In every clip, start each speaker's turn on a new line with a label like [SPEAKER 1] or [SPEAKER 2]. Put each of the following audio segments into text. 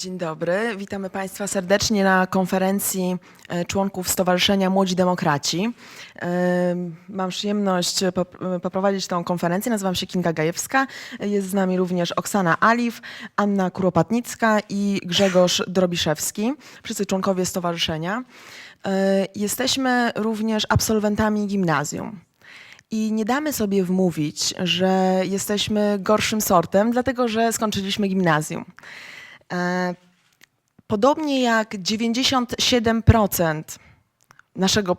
[SPEAKER 1] Dzień dobry, witamy Państwa serdecznie na konferencji e, członków Stowarzyszenia Młodzi Demokraci. E, Mam przyjemność pop- poprowadzić tę konferencję, nazywam się Kinga Gajewska. Jest z nami również Oksana Aliw, Anna Kuropatnicka i Grzegorz Drobiszewski, wszyscy członkowie stowarzyszenia. E, Jesteśmy również absolwentami gimnazjum. I nie damy sobie wmówić, że jesteśmy gorszym sortem, dlatego że skończyliśmy gimnazjum. E, Podobnie jak 97% naszego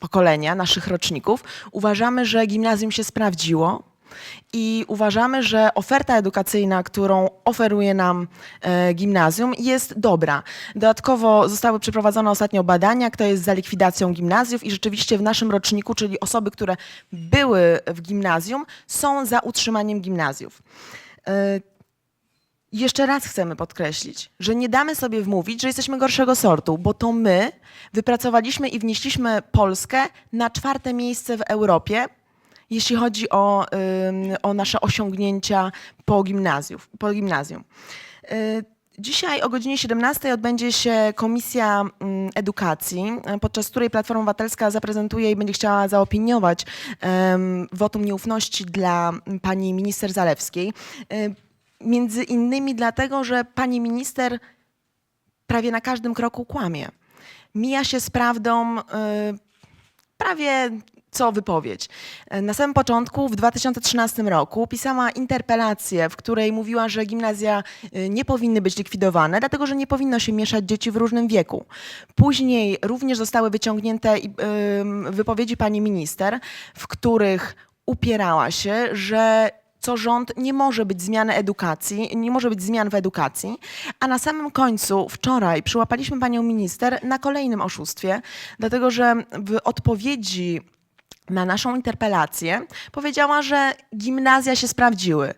[SPEAKER 1] pokolenia, naszych roczników, uważamy, że gimnazjum się sprawdziło i uważamy, że oferta edukacyjna, którą oferuje nam e, gimnazjum, jest dobra. Dodatkowo zostały przeprowadzone ostatnio badania, kto jest za likwidacją gimnazjów i rzeczywiście w naszym roczniku, czyli osoby, które były w gimnazjum, są za utrzymaniem gimnazjów. Jeszcze raz chcemy podkreślić, że nie damy sobie wmówić, że jesteśmy gorszego sortu, bo to my wypracowaliśmy i wnieśliśmy Polskę na czwarte miejsce w Europie, jeśli chodzi o, o nasze osiągnięcia po, po gimnazjum. Y, Dzisiaj o godzinie 17 odbędzie się Komisja Edukacji, y, podczas której Platforma Obywatelska zaprezentuje i będzie chciała zaopiniować um, wotum nieufności dla pani minister Zalewskiej. Między innymi dlatego, że pani minister prawie na każdym kroku kłamie. Mija się z prawdą y, prawie co wypowiedź. Na samym początku, w 2013 roku, pisała interpelację, w której mówiła, że gimnazja y, nie powinny być likwidowane, dlatego że nie powinno się mieszać dzieci w różnym wieku. Później również zostały wyciągnięte y, wypowiedzi pani minister, w których upierała się, że co rząd nie może być zmiany edukacji, nie może być zmian w edukacji, a na samym końcu wczoraj przyłapaliśmy panią minister na kolejnym oszustwie, dlatego że w odpowiedzi na naszą interpelację powiedziała, że gimnazja się sprawdziły.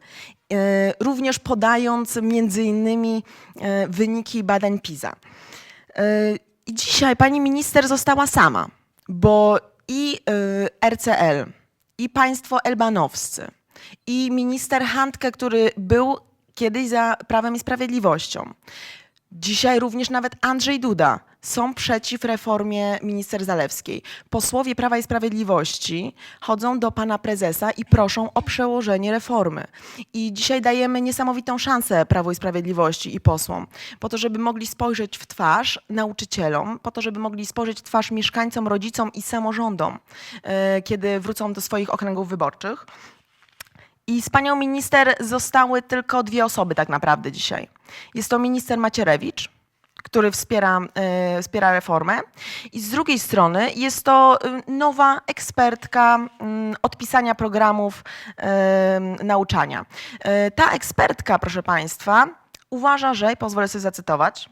[SPEAKER 1] e, Również podając między innymi e, wyniki badań PISA. E, I dzisiaj pani minister została sama, bo i RCL, i państwo elbanowscy, i minister Handke, który był kiedyś za Prawem i Sprawiedliwością. Dzisiaj również nawet Andrzej Duda są przeciw reformie minister Zalewskiej. Posłowie Prawa i Sprawiedliwości chodzą do pana prezesa i proszą o przełożenie reformy. I dzisiaj dajemy niesamowitą szansę Prawu i Sprawiedliwości i posłom, po to, żeby mogli spojrzeć w twarz nauczycielom, po to, żeby mogli spojrzeć w twarz mieszkańcom, rodzicom i samorządom, e, kiedy wrócą do swoich okręgów wyborczych. I z panią minister zostały tylko dwie osoby tak naprawdę dzisiaj. Jest to minister Macierewicz, który wspiera, e, wspiera reformę. I z drugiej strony jest to y, nowa ekspertka mm, od pisania programów e, nauczania. E, Ta ekspertka, proszę Państwa, uważa, że, pozwolę sobie zacytować,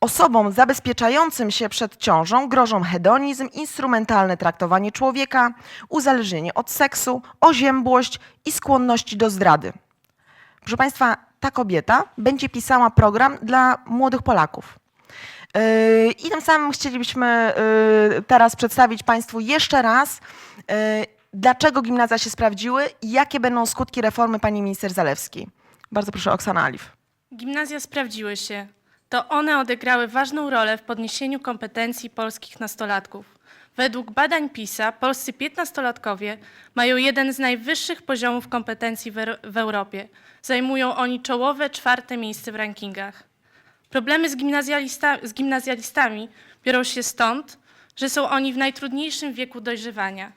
[SPEAKER 1] Osobom zabezpieczającym się przed ciążą grożą hedonizm, instrumentalne traktowanie człowieka, uzależnienie od seksu, oziębłość i skłonności do zdrady. Proszę Państwa, ta kobieta będzie pisała program dla młodych Polaków. Yy, I tym samym chcielibyśmy yy, teraz przedstawić Państwu jeszcze raz, yy, dlaczego gimnazja się sprawdziły i jakie będą skutki reformy pani minister Zalewskiej. Bardzo proszę, Oksana Aliw.
[SPEAKER 2] Gimnazja sprawdziły się. To one odegrały ważną rolę w podniesieniu kompetencji polskich nastolatków. Według badań PISA polscy piętnastolatkowie mają jeden z najwyższych poziomów kompetencji w, Eur- w Europie. Zajmują oni czołowe czwarte miejsce w rankingach. Problemy z, gimnazjalista, z gimnazjalistami biorą się stąd, że są oni w najtrudniejszym wieku dojrzewania.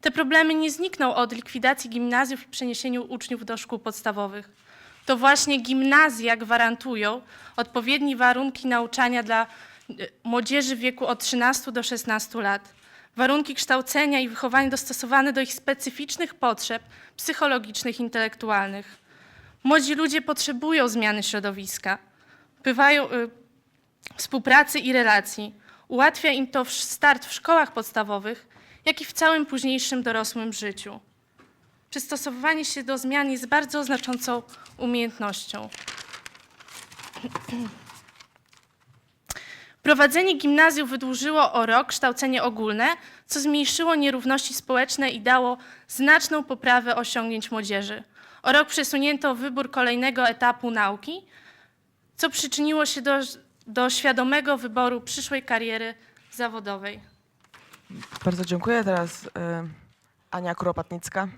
[SPEAKER 2] Te problemy nie znikną od likwidacji gimnazjów i przeniesieniu uczniów do szkół podstawowych. To właśnie gimnazja gwarantują odpowiednie warunki nauczania dla e, młodzieży w wieku od 13 do 16 lat. Warunki kształcenia i wychowania dostosowane do ich specyficznych potrzeb psychologicznych, intelektualnych. Młodzi ludzie potrzebują zmiany środowiska, bywają y, współpracy i relacji. Ułatwia im to start w szkołach podstawowych, jak i w całym późniejszym dorosłym życiu. Przystosowywanie się do zmian jest bardzo znaczącą umiejętnością. Prowadzenie gimnazjów wydłużyło o rok kształcenie ogólne, co zmniejszyło nierówności społeczne i dało znaczną poprawę osiągnięć młodzieży. O rok przesunięto wybór kolejnego etapu nauki, co przyczyniło się do, do świadomego wyboru przyszłej kariery zawodowej.
[SPEAKER 1] Bardzo dziękuję. Teraz y, Ania Kuropatnicka.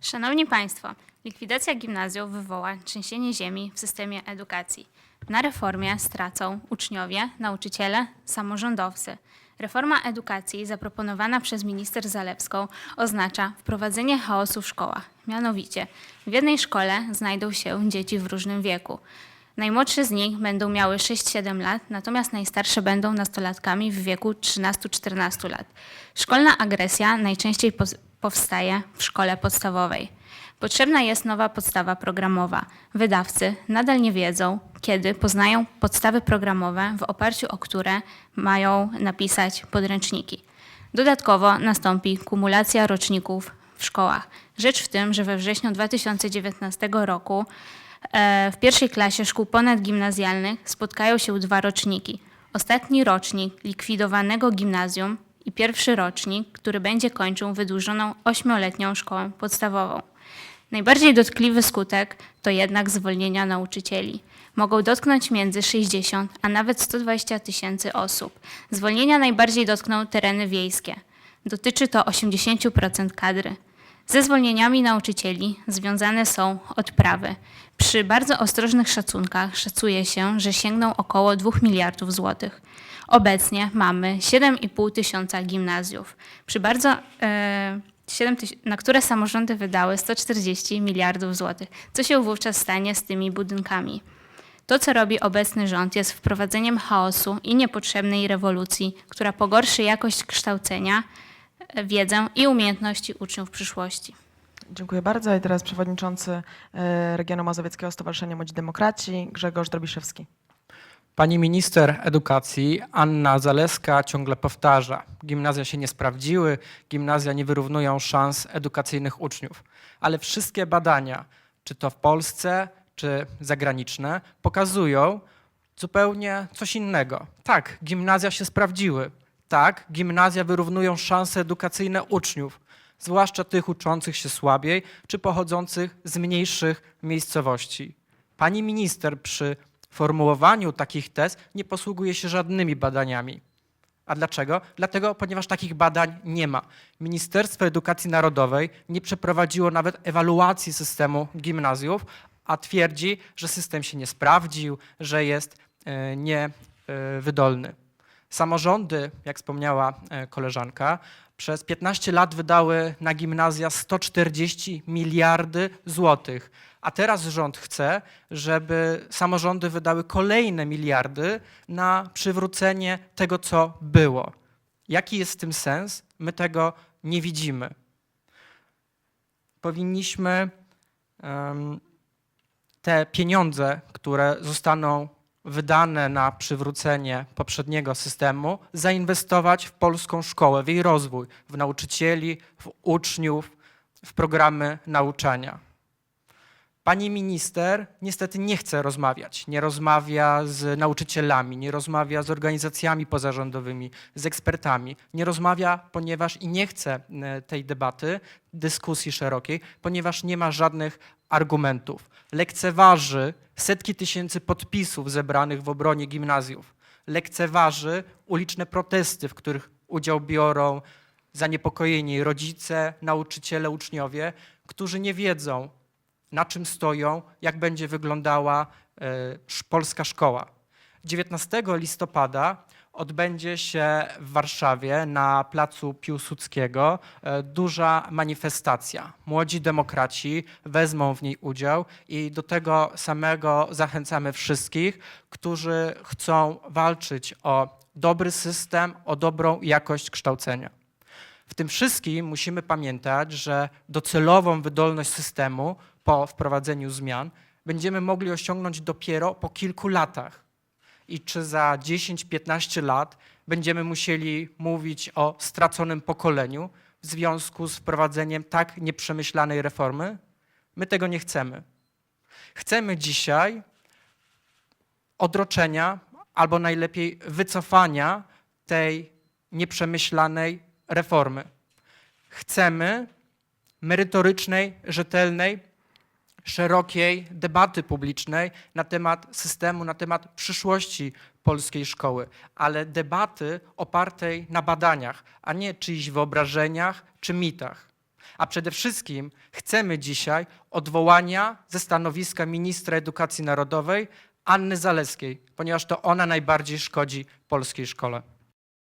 [SPEAKER 3] Szanowni Państwo, likwidacja gimnazjów wywoła trzęsienie ziemi w systemie edukacji. Na reformie stracą uczniowie, nauczyciele, samorządowcy. Reforma edukacji zaproponowana przez minister Zalewską oznacza wprowadzenie chaosu w szkołach. Mianowicie, w jednej szkole znajdą się dzieci w różnym wieku. Najmłodsze z nich będą miały 6-7 lat, natomiast najstarsze będą nastolatkami w wieku 13-14 lat. Szkolna agresja najczęściej powstaje w szkole podstawowej. Potrzebna jest nowa podstawa programowa. Wydawcy nadal nie wiedzą, kiedy poznają podstawy programowe, w oparciu o które mają napisać podręczniki. Dodatkowo nastąpi kumulacja roczników w szkołach. Rzecz w tym, że we wrześniu 2019 roku e, w pierwszej klasie szkół ponadgimnazjalnych spotkają się dwa roczniki. Ostatni rocznik likwidowanego gimnazjum i pierwszy rocznik, który będzie kończył wydłużoną ośmioletnią szkołę podstawową. Najbardziej dotkliwy skutek to jednak zwolnienia nauczycieli. Mogą dotknąć między 60 a nawet 120 tysięcy osób. Zwolnienia najbardziej dotkną tereny wiejskie. Dotyczy to 80% kadry. Ze zwolnieniami nauczycieli związane są odprawy. Przy bardzo ostrożnych szacunkach szacuje się, że sięgną około 2 miliardów złotych. Obecnie mamy 7,5 tysiąca gimnazjów, przy bardzo, e, 7 tyś- na które samorządy wydały 140 miliardów złotych. Co się wówczas stanie z tymi budynkami? To, co robi obecny rząd, jest wprowadzeniem chaosu i niepotrzebnej rewolucji, która pogorszy jakość kształcenia, e, wiedzę i umiejętności uczniów w przyszłości.
[SPEAKER 1] Dziękuję bardzo. I teraz przewodniczący y, Regionu Mazowieckiego Stowarzyszenia Młodzi Demokraci Grzegorz Drobiszewski.
[SPEAKER 4] Pani minister edukacji Anna Zaleska ciągle powtarza: gimnazja się nie sprawdziły, gimnazja nie wyrównują szans edukacyjnych uczniów. Ale wszystkie badania, czy to w Polsce, czy zagraniczne, pokazują zupełnie coś innego. Tak, gimnazja się sprawdziły. Tak, gimnazja wyrównują szanse edukacyjne uczniów, zwłaszcza tych uczących się słabiej, czy pochodzących z mniejszych miejscowości. Pani minister przy formułowaniu takich tez nie posługuje się żadnymi badaniami. A dlaczego? Dlatego, ponieważ takich badań nie ma. Ministerstwo Edukacji Narodowej nie przeprowadziło nawet ewaluacji systemu gimnazjów, a twierdzi, że system się nie sprawdził, że jest e, niewydolny. Samorządy, jak wspomniała e, koleżanka, przez 15 lat wydały na gimnazja 140 miliardy złotych. A teraz rząd chce, żeby samorządy wydały kolejne miliardy na przywrócenie tego, co było. Jaki jest w tym sens? My tego nie widzimy. Powinniśmy te pieniądze, które zostaną wydane na przywrócenie poprzedniego systemu, zainwestować w polską szkołę, w jej rozwój, w nauczycieli, w uczniów, w programy nauczania. Pani minister niestety nie chce rozmawiać. Nie rozmawia z nauczycielami, nie rozmawia z organizacjami pozarządowymi, z ekspertami. Nie rozmawia, ponieważ i nie chce e, tej debaty, dyskusji szerokiej, ponieważ nie ma żadnych argumentów. Lekceważy setki tysięcy podpisów zebranych w obronie gimnazjów. Lekceważy uliczne protesty, w których udział biorą zaniepokojeni rodzice, nauczyciele, uczniowie, którzy nie wiedzą, na czym stoją, jak będzie wyglądała e, polska szkoła. 19 listopada odbędzie się w Warszawie na placu Piłsudskiego e, duża manifestacja. Młodzi demokraci wezmą w niej udział i do tego samego zachęcamy wszystkich, którzy chcą walczyć o dobry system, o dobrą jakość kształcenia. W tym wszystkim musimy pamiętać, że docelową wydolność systemu po wprowadzeniu zmian będziemy mogli osiągnąć dopiero po kilku latach. I czy za 10-15 lat będziemy musieli mówić o straconym pokoleniu w związku z wprowadzeniem tak nieprzemyślanej reformy? My tego nie chcemy. Chcemy dzisiaj odroczenia albo najlepiej wycofania tej nieprzemyślanej reformy. Chcemy merytorycznej, rzetelnej, szerokiej debaty publicznej na temat systemu, na temat przyszłości polskiej szkoły, ale debaty opartej na badaniach, a nie czyichś wyobrażeniach czy mitach. A przede wszystkim chcemy dzisiaj odwołania ze stanowiska ministra edukacji narodowej Anny Zalewskiej, ponieważ to ona najbardziej szkodzi polskiej szkole.